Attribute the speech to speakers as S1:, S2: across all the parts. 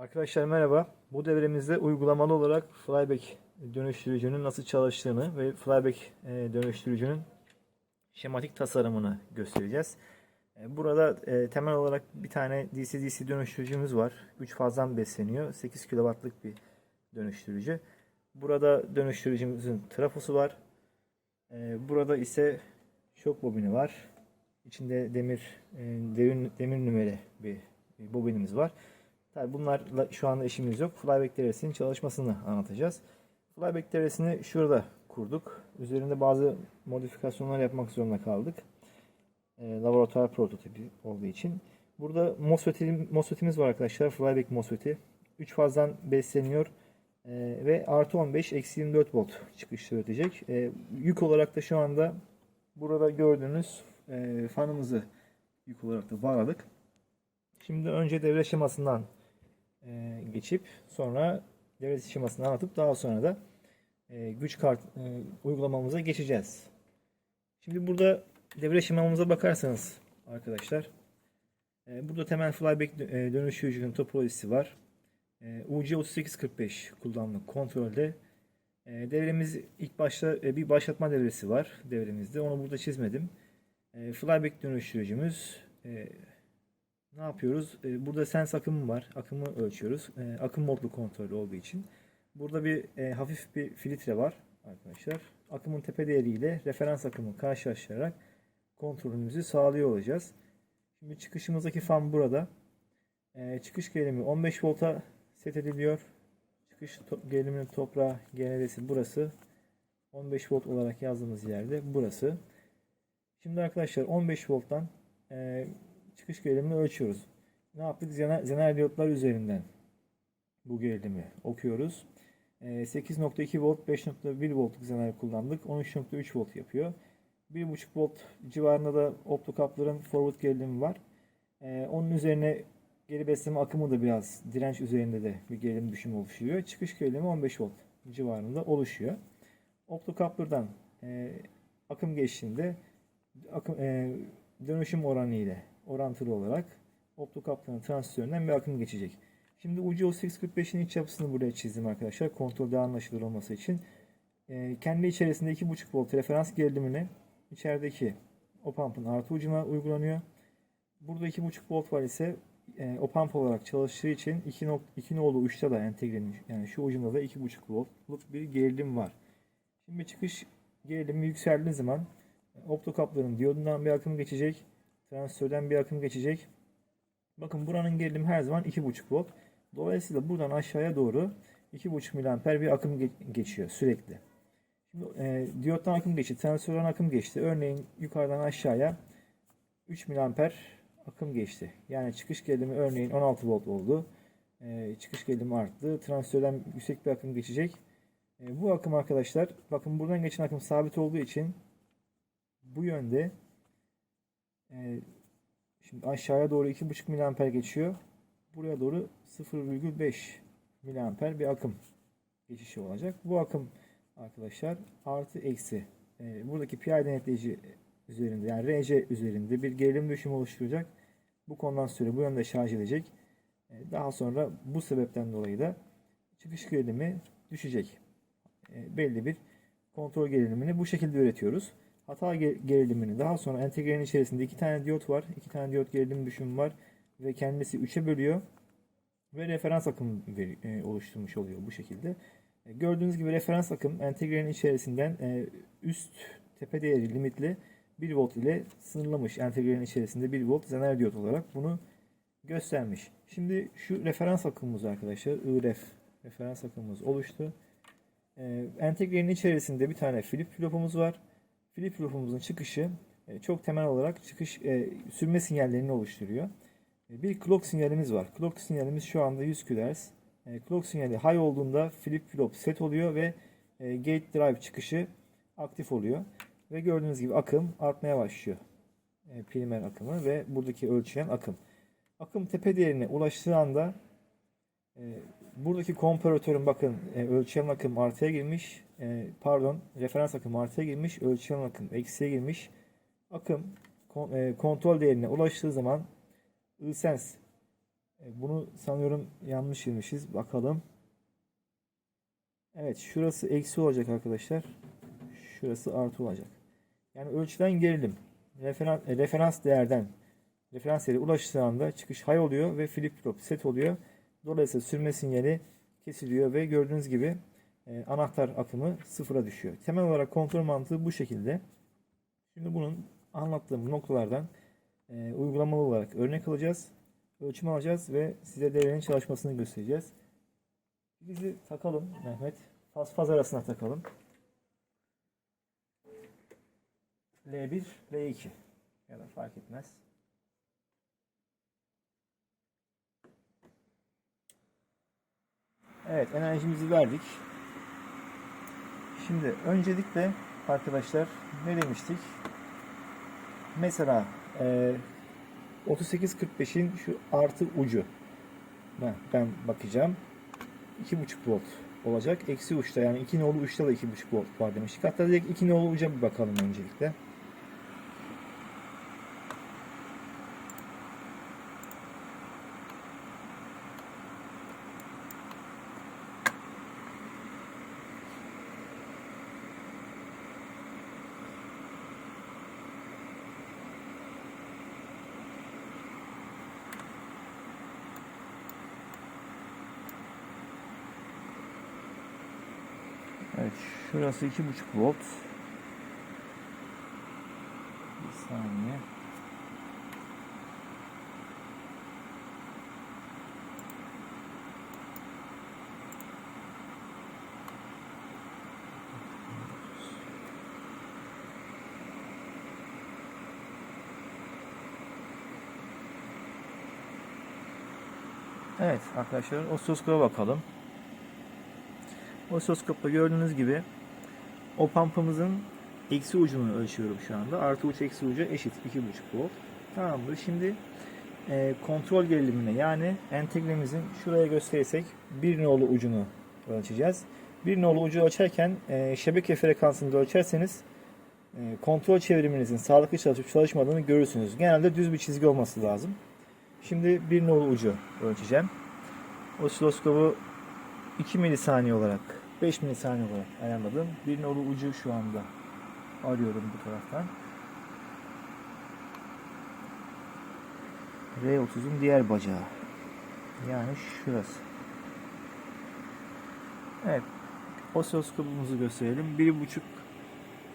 S1: Arkadaşlar merhaba. Bu devremizde uygulamalı olarak flyback dönüştürücünün nasıl çalıştığını ve flyback e, dönüştürücünün şematik tasarımını göstereceğiz. E, Burada e, temel olarak bir tane DC-DC dönüştürücümüz var. 3 fazdan besleniyor. 8 kW'lık bir dönüştürücü. Burada dönüştürücümüzün trafosu var. Burada ise şok bobini var. İçinde demir demir, demir bir, bir bobinimiz var. Tabii bunlarla şu anda işimiz yok. Flyback devresinin çalışmasını anlatacağız. Flyback devresini şurada kurduk. Üzerinde bazı modifikasyonlar yapmak zorunda kaldık. E, laboratuvar prototipi olduğu için. Burada MOSFET'im- MOSFET'imiz var arkadaşlar. Flyback MOSFET'i. 3 fazdan besleniyor. E, ve artı 15 eksi 24 volt çıkış üretecek. E, yük olarak da şu anda burada gördüğünüz e, fanımızı yük olarak da bağladık. Şimdi önce devre şemasından e, geçip sonra devre şemasını anlatıp daha sonra da e, güç kart e, uygulamamıza geçeceğiz. Şimdi burada devre şemamıza bakarsanız arkadaşlar e, burada temel flyback e, dönüştürücünün topolojisi var. E, UC3845 kullanımlık kontrolde. E, devremiz ilk başta e, bir başlatma devresi var devremizde. Onu burada çizmedim. E, flyback dönüştürücümüz e, ne yapıyoruz? Ee, Burada sens akımı var. Akımı ölçüyoruz. Ee, Akım modlu kontrol olduğu için. Burada bir e, hafif bir filtre var arkadaşlar. Akımın tepe değeriyle referans akımı karşılaştırarak kontrolümüzü sağlıyor olacağız. Şimdi çıkışımızdaki fan burada. Ee, çıkış gerilimi 15 volta set ediliyor. Çıkış geriliminin toprağı GND'si burası. 15 volt olarak yazdığımız yerde burası. Şimdi arkadaşlar 15 volttan e, çıkış gerilimini ölçüyoruz. Ne yaptık? Zener, diyotlar üzerinden bu gerilimi okuyoruz. Ee, 8.2 volt, 5.1 voltluk zener kullandık. 13.3 volt yapıyor. 1.5 volt civarında da optokapların forward gerilimi var. Ee, onun üzerine geri besleme akımı da biraz direnç üzerinde de bir gerilim düşümü oluşuyor. Çıkış gerilimi 15 volt civarında oluşuyor. Optokaplardan e, akım geçtiğinde akım, e, dönüşüm oranı ile orantılı olarak optokapların transistöründen bir akım geçecek. Şimdi ucu 845'in iç yapısını buraya çizdim arkadaşlar. Kontrolde anlaşılır olması için. Ee, kendi içerisinde 2.5 volt referans gerilimini içerideki opampın artı ucuna uygulanıyor. Burada 2.5 volt var ise e, opamp olarak çalıştığı için 2, nok- 2 nolu uçta da entegrelenmiş. Yani şu ucunda da 2.5 voltluk bir gerilim var. Şimdi çıkış gerilimi yükseldiği zaman e, optokapların diyodundan bir akım geçecek. Transistörden bir akım geçecek. Bakın buranın gerilimi her zaman 2.5 volt. Dolayısıyla buradan aşağıya doğru 2.5 miliamper bir akım ge- geçiyor sürekli. Şimdi e, diyottan akım geçti, transistörden akım geçti. Örneğin yukarıdan aşağıya 3 miliamper akım geçti. Yani çıkış gerilimi örneğin 16 volt oldu. E, çıkış gerilimi arttı. Transistörden yüksek bir akım geçecek. E, bu akım arkadaşlar, bakın buradan geçen akım sabit olduğu için bu yönde e, Şimdi aşağıya doğru 2.5 miliamper geçiyor. Buraya doğru 0,5 miliamper bir akım geçişi olacak. Bu akım arkadaşlar artı eksi e, buradaki PI denetleyici üzerinde yani RC üzerinde bir gerilim düşümü oluşturacak. Bu kondansatörü bu yönde şarj edecek. E, daha sonra bu sebepten dolayı da çıkış gerilimi düşecek. Belli bir kontrol gerilimini bu şekilde üretiyoruz. Hata ge- gerilimini daha sonra entegrenin içerisinde iki tane diyot var. iki tane diyot gerilim düşümü var ve kendisi 3'e bölüyor ve referans akım e, oluşturmuş oluyor bu şekilde. E, gördüğünüz gibi referans akım entegrenin içerisinden e, üst tepe değeri limitli 1 volt ile sınırlamış. Entegrenin içerisinde 1 volt zener diyot olarak bunu göstermiş. Şimdi şu referans akımımız arkadaşlar IREF referans akımımız oluştu. Entegrenin içerisinde bir tane flip flopumuz var. Flip flopumuzun çıkışı e, çok temel olarak çıkış e, sürme sinyallerini oluşturuyor. E, Bir clock sinyalimiz var. Clock sinyalimiz şu anda 100 kHz. Clock sinyali high olduğunda flip flop set oluyor ve gate drive çıkışı aktif oluyor. Ve gördüğünüz gibi akım artmaya başlıyor. E, Primer akımı ve buradaki ölçülen akım. Akım tepe değerine ulaştığı anda buradaki komparatörün bakın e, ölçülen akım artıya girmiş. E, pardon referans akım artıya girmiş. Ölçülen akım eksiye girmiş. Akım kon- e, kontrol değerine ulaştığı zaman ISense E, Bunu sanıyorum yanlış girmişiz. Bakalım. Evet şurası eksi olacak arkadaşlar. Şurası artı olacak. Yani ölçülen gerilim referans, e, referans değerden referans değeri ulaştığı anda çıkış high oluyor ve flip flop set oluyor. Dolayısıyla sürme sinyali kesiliyor ve gördüğünüz gibi e, anahtar akımı sıfıra düşüyor. Temel olarak kontrol mantığı bu şekilde. Şimdi bunun anlattığım noktalardan e, uygulamalı olarak örnek alacağız. Ölçüm alacağız ve size devrenin çalışmasını göstereceğiz. Bizi takalım Mehmet. Faz faz arasına takalım. L1, L2 ya da fark etmez. Evet enerjimizi verdik. Şimdi öncelikle arkadaşlar ne demiştik? Mesela e, 38.45'in şu artı ucu. Ben, ben bakacağım. 2.5 volt olacak. Eksi uçta yani 2 nolu uçta da 2.5 volt var demiştik. Hatta direkt 2 nolu uca bir bakalım öncelikle. Evet şurası 2.5 volt. Bir saniye. Evet arkadaşlar osiloskopa bakalım. Osiloskopta gördüğünüz gibi o pampamızın eksi ucunu ölçüyorum şu anda. Artı uç eksi ucu eşit 2.5 volt. Tamamdır. Şimdi e, kontrol gerilimine yani entegremizin şuraya gösterirsek bir nolu ucunu ölçeceğiz. Bir nolu ucu ölçerken e, şebeke frekansını da ölçerseniz e, kontrol çevriminizin sağlıklı çalışıp çalışmadığını görürsünüz. Genelde düz bir çizgi olması lazım. Şimdi bir nolu ucu ölçeceğim. Osiloskopu 2 milisaniye olarak 5 milisaniye olarak ayarladım. Bir nolu ucu şu anda arıyorum bu taraftan. R30'un diğer bacağı. Yani şurası. Evet. Osiloskopumuzu gösterelim. 1.5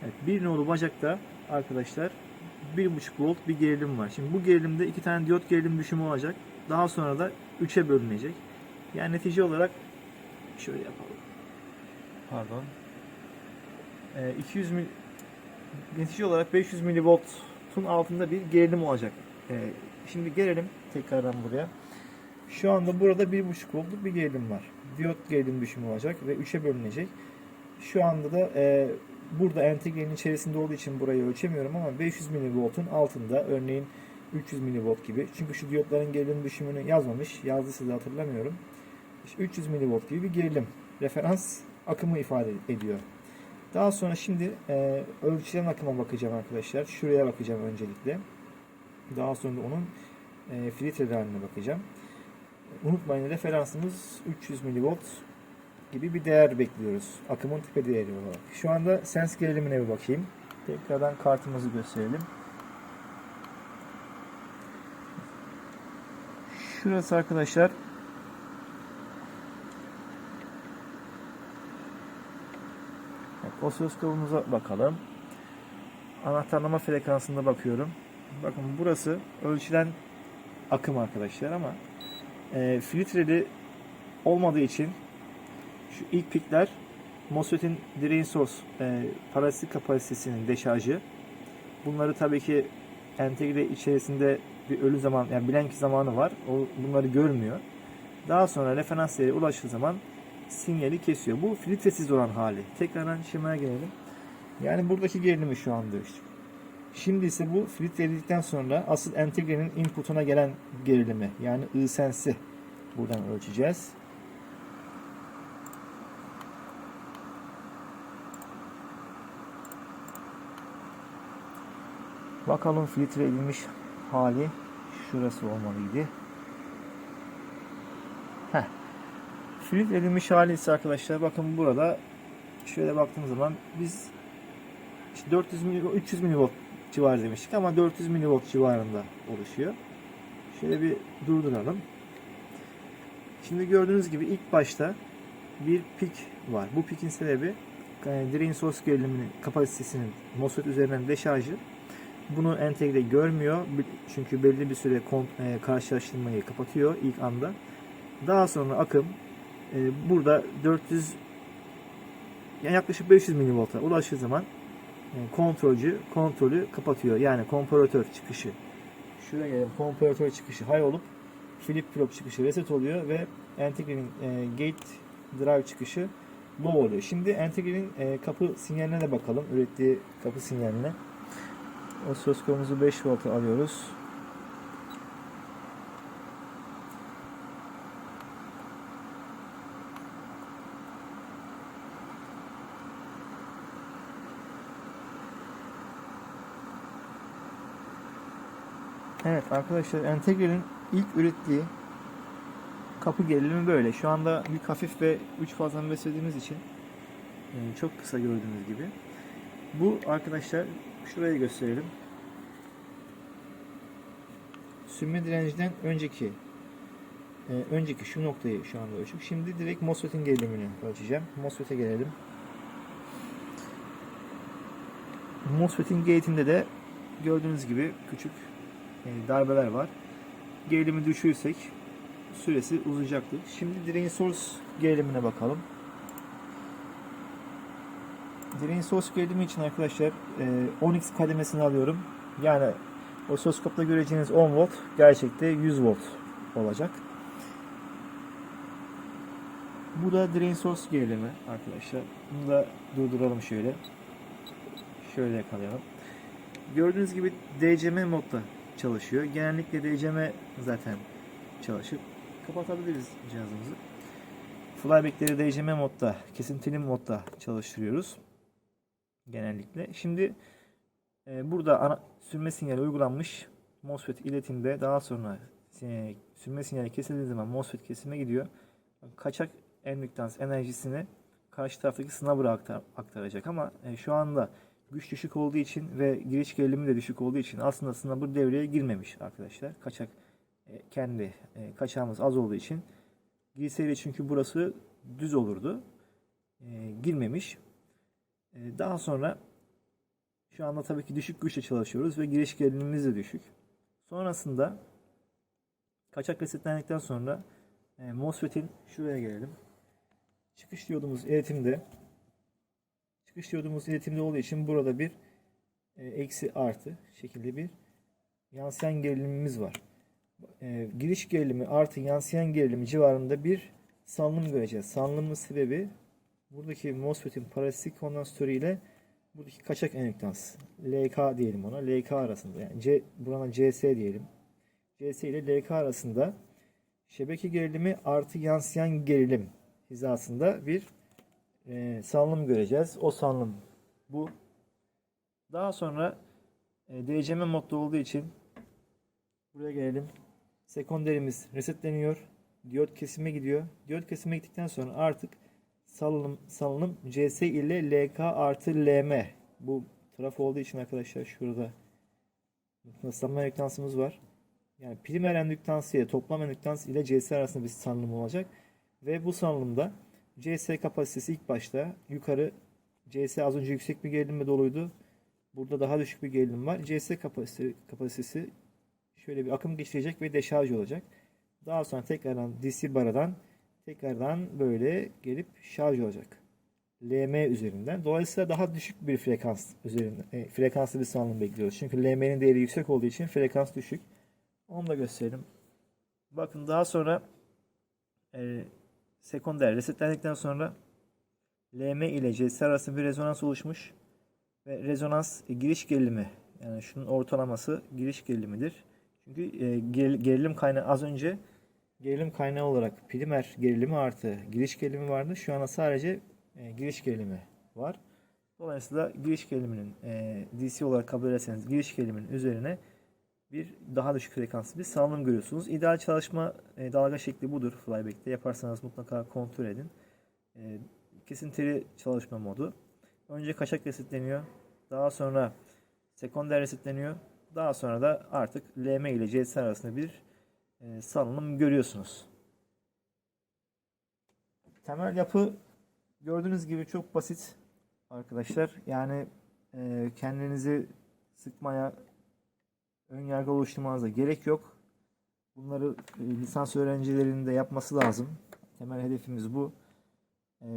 S1: Evet, bir nolu bacakta arkadaşlar 1.5 volt bir gerilim var. Şimdi bu gerilimde iki tane diyot gerilim düşümü olacak. Daha sonra da 3'e bölünecek. Yani netice olarak şöyle yapalım. Pardon. Ee, 200 mil netice olarak 500 milivoltun altında bir gerilim olacak. Ee, şimdi gelelim tekrardan buraya. Şu anda burada 1.5 voltluk bir gerilim var. Diyot gerilim düşümü olacak ve 3'e bölünecek. Şu anda da e, burada entegrenin içerisinde olduğu için burayı ölçemiyorum ama 500 milivoltun altında örneğin 300 milivolt gibi. Çünkü şu diyotların gerilim düşümünü yazmamış. Yazdıysa da hatırlamıyorum. İşte 300 milivolt gibi bir gerilim. Referans akımı ifade ediyor. Daha sonra şimdi e, ölçülen akıma bakacağım arkadaşlar. Şuraya bakacağım öncelikle. Daha sonra da onun e, filtre haline bakacağım. Unutmayın referansımız 300 milivolt gibi bir değer bekliyoruz. Akımın tepe değeri olarak. Şu anda sens gerilimine bir bakayım. Tekrardan kartımızı gösterelim. Şurası arkadaşlar Evet, osiloskopumuza bakalım. Anahtarlama frekansında bakıyorum. Bakın burası ölçülen akım arkadaşlar ama e, filtreli olmadığı için şu ilk pikler MOSFET'in drain source e, parasitik kapasitesinin deşarjı. Bunları tabii ki entegre içerisinde bir ölü zaman yani blank zamanı var. O bunları görmüyor. Daha sonra referans değeri ulaştığı zaman sinyali kesiyor. Bu filtresiz olan hali. Tekrardan şemaya gelelim. Yani buradaki gerilimi şu anda işte. Şimdi ise bu filtreledikten sonra asıl entegrenin inputuna gelen gerilimi yani I-Sense'i buradan ölçeceğiz. Bakalım filtre edilmiş hali şurası olmalıydı. Flip edilmiş hali ise arkadaşlar bakın burada şöyle baktığımız zaman biz işte 400 mili, 300 milivolt civarı demiştik ama 400 milivolt civarında oluşuyor. Şöyle bir durduralım. Şimdi gördüğünüz gibi ilk başta bir pik var. Bu pikin sebebi e, drain source geriliminin kapasitesinin MOSFET üzerinden deşarjı. Bunu entegre görmüyor. Çünkü belli bir süre e, karşılaştırmayı kapatıyor ilk anda. Daha sonra akım e, burada 400 yani yaklaşık 500 milivolta ulaştığı zaman e, kontrolcü kontrolü kapatıyor. Yani komparatör çıkışı şuraya gelelim. Komparatör çıkışı high olup flip flop çıkışı reset oluyor ve entegrenin e, gate drive çıkışı low oluyor. Şimdi entegrenin e, kapı sinyaline de bakalım. Ürettiği kapı sinyaline. Osiloskopumuzu 5 volta alıyoruz. Evet arkadaşlar Entegre'nin ilk ürettiği kapı gerilimi böyle. Şu anda yük hafif ve 3 fazdan beslediğimiz için e, çok kısa gördüğünüz gibi. Bu arkadaşlar şurayı gösterelim. Sünme direnciden önceki e, önceki şu noktayı şu anda ölçtük. Şimdi direkt MOSFET'in gerilimini ölçeceğim. MOSFET'e gelelim. MOSFET'in gate'inde de gördüğünüz gibi küçük darbeler var. Gerilimi düşürsek süresi uzayacaktır. Şimdi drain source gerilimine bakalım. Drain source gerilimi için arkadaşlar e, 10x kademesini alıyorum. Yani osiloskopta göreceğiniz 10 volt gerçekte 100 volt olacak. Bu da drain source gerilimi arkadaşlar. Bunu da durduralım şöyle. Şöyle yakalayalım. Gördüğünüz gibi DCM modda çalışıyor. Genellikle DCM zaten çalışır. Kapatabiliriz cihazımızı. Flyback'leri DCM modda, kesintili modda çalıştırıyoruz. Genellikle. Şimdi e, burada ana, sürme sinyali uygulanmış. MOSFET iletimde daha sonra e, sürme sinyali kesildiği zaman MOSFET kesime gidiyor. Kaçak endüktans enerjisini karşı taraftaki snubber'a aktar, aktaracak ama e, şu anda güç düşük olduğu için ve giriş gerilimi de düşük olduğu için aslında snubber devreye girmemiş arkadaşlar. Kaçak e, kendi e, kaçağımız az olduğu için girseydi çünkü burası düz olurdu. E, girmemiş. Daha sonra şu anda tabii ki düşük güçle çalışıyoruz ve giriş gerilimimiz de düşük. Sonrasında kaçak resetlendikten sonra MOSFET'in şuraya gelelim. Çıkış diyodumuz iletimde çıkış diyodumuz iletimde olduğu için burada bir e, eksi artı şekilde bir yansıyan gerilimimiz var. E, giriş gerilimi artı yansıyan gerilimi civarında bir salınım göreceğiz. Salınımın sebebi buradaki MOSFET'in parasitik kondansatörü ile buradaki kaçak enduktans LK diyelim ona. LK arasında yani C, burana CS diyelim. CS ile LK arasında şebeke gerilimi artı yansıyan gerilim hizasında bir e, salınım göreceğiz. O salınım bu. Daha sonra e, DCM modda olduğu için buraya gelelim. Sekonderimiz resetleniyor. Diyot kesime gidiyor. Diyot kesime gittikten sonra artık salınım, salınım CS ile LK artı LM. Bu trafo olduğu için arkadaşlar şurada mıknatıslanma endüktansımız var. Yani primer endüktansı ile toplam endüktans ile CS arasında bir salınım olacak. Ve bu salınımda CS kapasitesi ilk başta yukarı CS az önce yüksek bir gerilimle doluydu. Burada daha düşük bir gerilim var. CS kapasitesi, kapasitesi şöyle bir akım geçirecek ve deşarj olacak. Daha sonra tekrardan DC baradan tekrardan böyle gelip şarj olacak. LM üzerinden. Dolayısıyla daha düşük bir frekans üzerinden e, frekanslı bir salınım bekliyoruz. Çünkü LM'nin değeri yüksek olduğu için frekans düşük. Onu da gösterelim. Bakın daha sonra e, sekonder resetlendikten sonra LM ile CS arasında bir rezonans oluşmuş ve rezonans e, giriş gerilimi yani şunun ortalaması giriş gerilimidir. Çünkü e, ger- gerilim kaynağı az önce gerilim kaynağı olarak primer gerilimi artı giriş gerilimi vardı. Şu anda sadece e, giriş gerilimi var. Dolayısıyla giriş geriliminin e, DC olarak kabul ederseniz giriş geriliminin üzerine bir daha düşük frekanslı bir salınım görüyorsunuz. İdeal çalışma e, dalga şekli budur Flyback'te. Yaparsanız mutlaka kontrol edin. E, kesintili çalışma modu. Önce kaçak resetleniyor. Daha sonra sekonder resetleniyor. Daha sonra da artık LM ile CS arasında bir e, salınım görüyorsunuz. Temel yapı gördüğünüz gibi çok basit arkadaşlar. Yani e, kendinizi sıkmaya, ön yargı oluşturmanıza gerek yok. Bunları e, lisans öğrencilerinin de yapması lazım. Temel hedefimiz bu. E,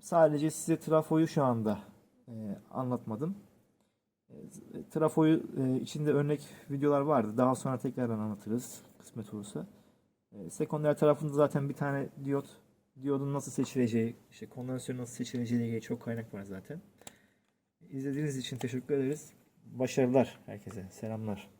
S1: sadece size trafoyu şu anda e, anlatmadım. E, trafoyu e, içinde örnek videolar vardı. Daha sonra tekrardan anlatırız kısmet olursa. E, sekonder tarafında zaten bir tane diyot, diyodun nasıl seçileceği, işte kondansatörün nasıl seçileceği ile çok kaynak var zaten. İzlediğiniz için teşekkür ederiz. Başarılar herkese. Selamlar.